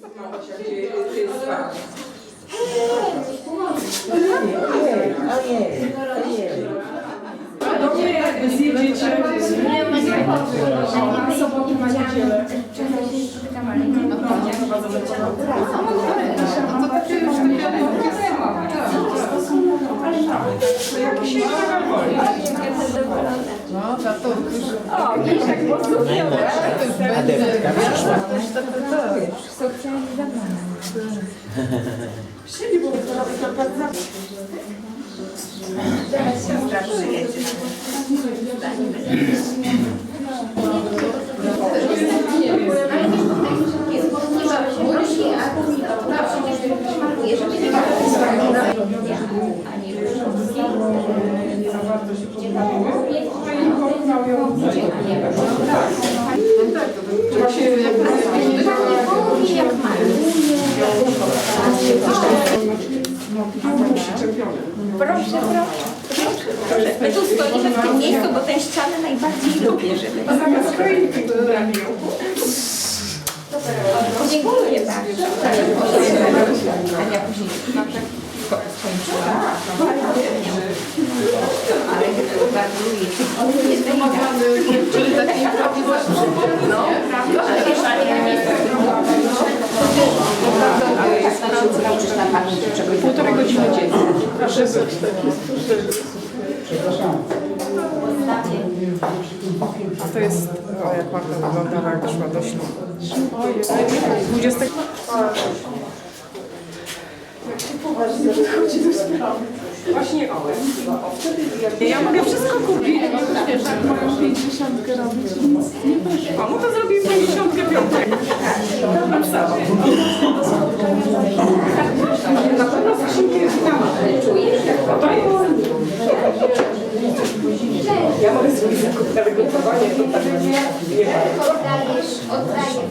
Małgosia, gdzie ty spała? Ojej, ojej, ojej. Dobrze, jak zjedziecie. Nie, ma nie Na sobotę na niedzielę. Ale tak, to jakiś Boża, to już... O, nie widzisz, jak posłuchał. To już będzie. Adeptka przyszła. Siedzi, bo to robi to bardzo... Zaraz siostra przyjedzie. Ani różowskiej. Za bardzo się podobało robią. Codziennie. Tak, to właśnie jak mówi. Proszę, proszę. My tu stoimy w tym miejscu, bo tę ścianę najbardziej lubię, żeby... A zamiast krojki to. Dziękuję bardzo ale Półtorej godziny dziennie. Proszę Przepraszam. A to jest, jak Marta wyglądała, jak doszła do ślubu. 20. Właśnie dochodzi do sprawy. Właśnie o, Ja mogę wszystko kupić. Jak moją pięćdziesiątkę robić, nic to zrobił pięćdziesiątkę. Na pewno z Krzynkiem jest tam. Czujesz? To jest. Ja mogę zrobić na wygotowanie, to tak nie. Oddajesz, oddajesz.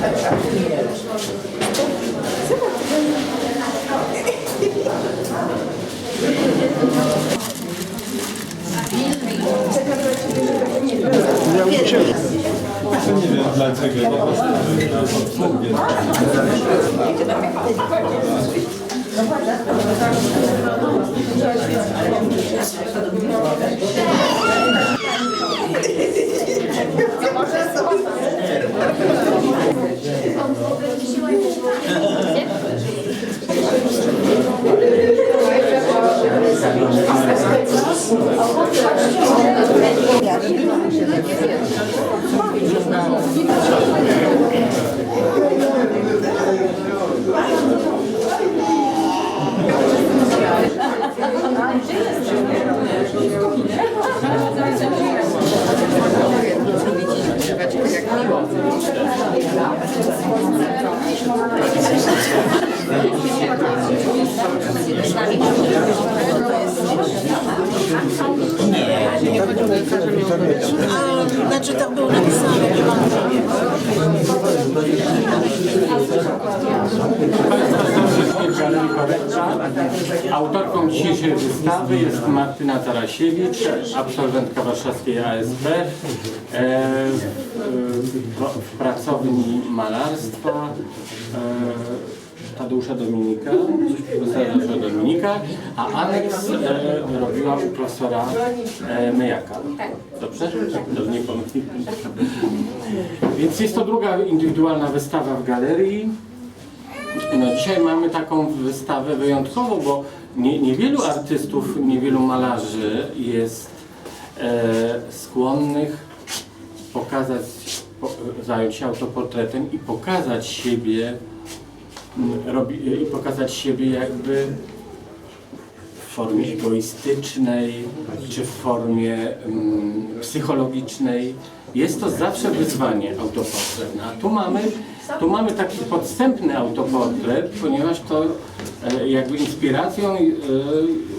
Я учил. Это не верно для цикла. Можно 私もいっぱい。Nie, nie pamiętam, że miał być. Znaczy tak było napisane, nie Autorką dzisiejszej wystawy jest Martyna Tarasiewicz, absolwentka warszawskiej ASP, e, w, w pracowni malarstwa. E, Tadeusza Dominika, profesora Dominika, a Aleks e, robiła u profesora e, Mejaka. Tak. Dobrze? Dobrze. Więc jest to druga indywidualna wystawa w galerii. No dzisiaj mamy taką wystawę wyjątkową, bo nie, niewielu artystów, niewielu malarzy jest e, skłonnych pokazać, po, zająć się autoportretem i pokazać siebie Mm, robi, i pokazać siebie jakby w formie egoistycznej czy w formie um, psychologicznej. Jest to zawsze wyzwanie autoportret. A tu mamy, tu mamy taki podstępny autoportret, ponieważ to e, jakby inspiracją e,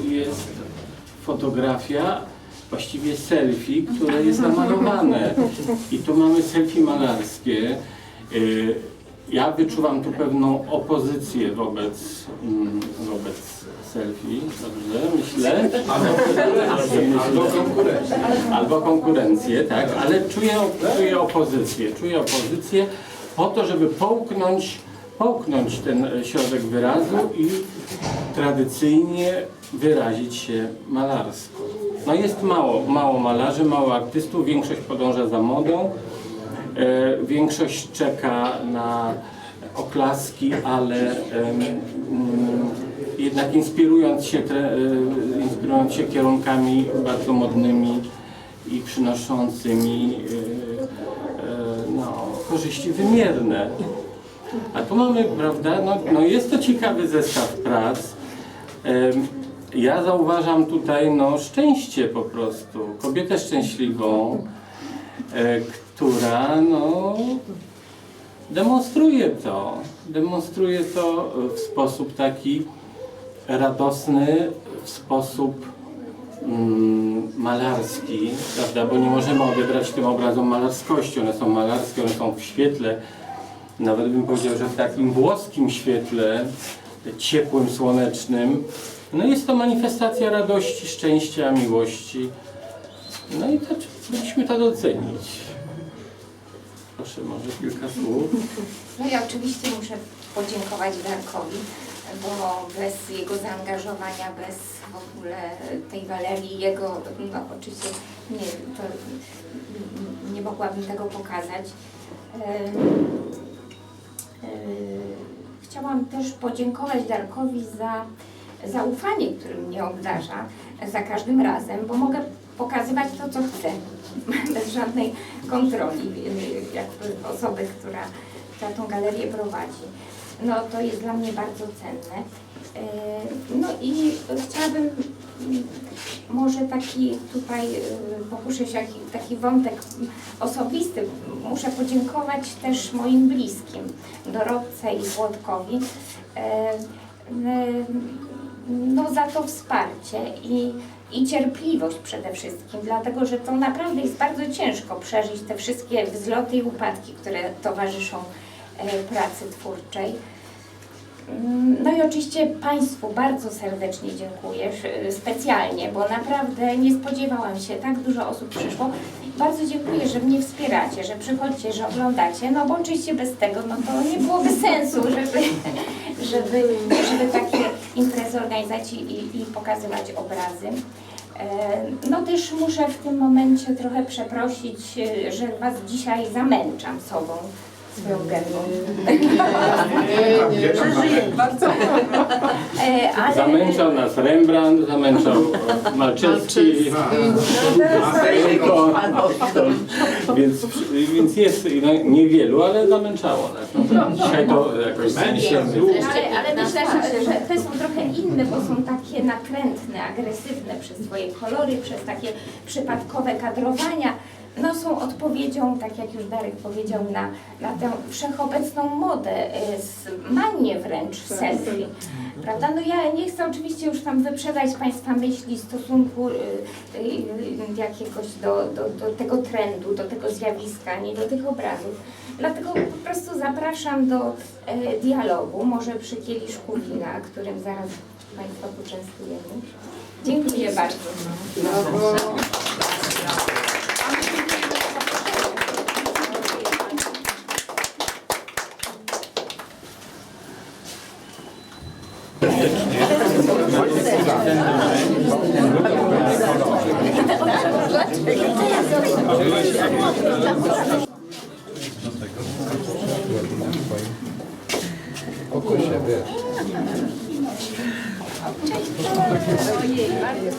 jest fotografia, właściwie selfie, które jest namalowane. I tu mamy selfie malarskie. E, ja wyczuwam tu pewną opozycję wobec, mm, wobec selfie, dobrze, myślę. Albo konkurencję. Albo konkurencję, tak, ale czuję, czuję opozycję. Czuję opozycję po to, żeby połknąć, połknąć ten środek wyrazu i tradycyjnie wyrazić się malarsko. No jest mało, mało malarzy, mało artystów, większość podąża za modą, większość czeka na oklaski, ale mm, jednak inspirując się, e, inspirując się kierunkami bardzo modnymi i przynoszącymi e, e, no, korzyści wymierne. A tu mamy, prawda, no, no jest to ciekawy zestaw prac. Ja zauważam tutaj no, szczęście po prostu, kobietę szczęśliwą, e, która no, demonstruje to, demonstruje to w sposób taki radosny, w sposób mm, malarski, prawda, bo nie możemy odebrać tym obrazom malarskości, one są malarskie, one są w świetle, nawet bym powiedział, że w takim włoskim świetle, ciepłym, słonecznym. No jest to manifestacja radości, szczęścia, miłości. No i to powinniśmy to docenić. Proszę, może kilka słów. No i oczywiście muszę podziękować Darkowi, bo bez jego zaangażowania, bez w ogóle tej galerii, jego, no oczywiście nie, to nie mogłabym tego pokazać. E, Chciałam też podziękować Darkowi za zaufanie, którym mnie obdarza za każdym razem, bo mogę pokazywać to, co chcę, bez żadnej kontroli, y, jakby osoby, która, która tą galerię prowadzi. No to jest dla mnie bardzo cenne. Y, No i chciałabym mm, może taki tutaj, y, pokuszę się taki wątek osobisty. Muszę podziękować też moim bliskim, Dorotce i Włodkowi, no, za to wsparcie i, i cierpliwość przede wszystkim, dlatego że to naprawdę jest bardzo ciężko przeżyć te wszystkie wzloty i upadki, które towarzyszą e, pracy twórczej. Mm, No i oczywiście Państwu bardzo serdecznie dziękuję, sz- specjalnie, bo naprawdę nie spodziewałam się, tak dużo osób przyszło. Bardzo dziękuję, że mnie wspieracie, że przychodźcie, że oglądacie, no bo oczywiście bez tego, no to nie byłoby sensu, żeby, żeby, żeby takie imprezy organizować i, i pokazywać obrazy. E, No też muszę w tym momencie trochę przeprosić, e, że Was dzisiaj zamęczam sobą, swoją gębą. E, ale- Zamęczał nas Rembrandt, zamęczał Malczewski, Ręko, więc, więc jest no, niewielu, ale zamęczało nas. No, dzisiaj to jakoś zniesiemy. Ale, ale myślę, że, że te są trochę inne, bo są takie nakrętne, agresywne przez swoje kolory, przez takie przypadkowe kadrowania. No są odpowiedzią, tak jak już Darek powiedział, na, na tę wszechobecną modę, y, z manię wręcz selfie. Prawda? No ja nie chcę oczywiście już tam wyprzedać Państwa myśli w stosunku y, y, jakiegoś do, do, do tego trendu, do tego zjawiska, nie do tych obrazów. Dlatego po prostu zapraszam do e, dialogu, może przy kieliszku wina, którym zaraz Państwa poczęstujemy. Dziękuję bardzo. Ojej, bardzo się cieszę.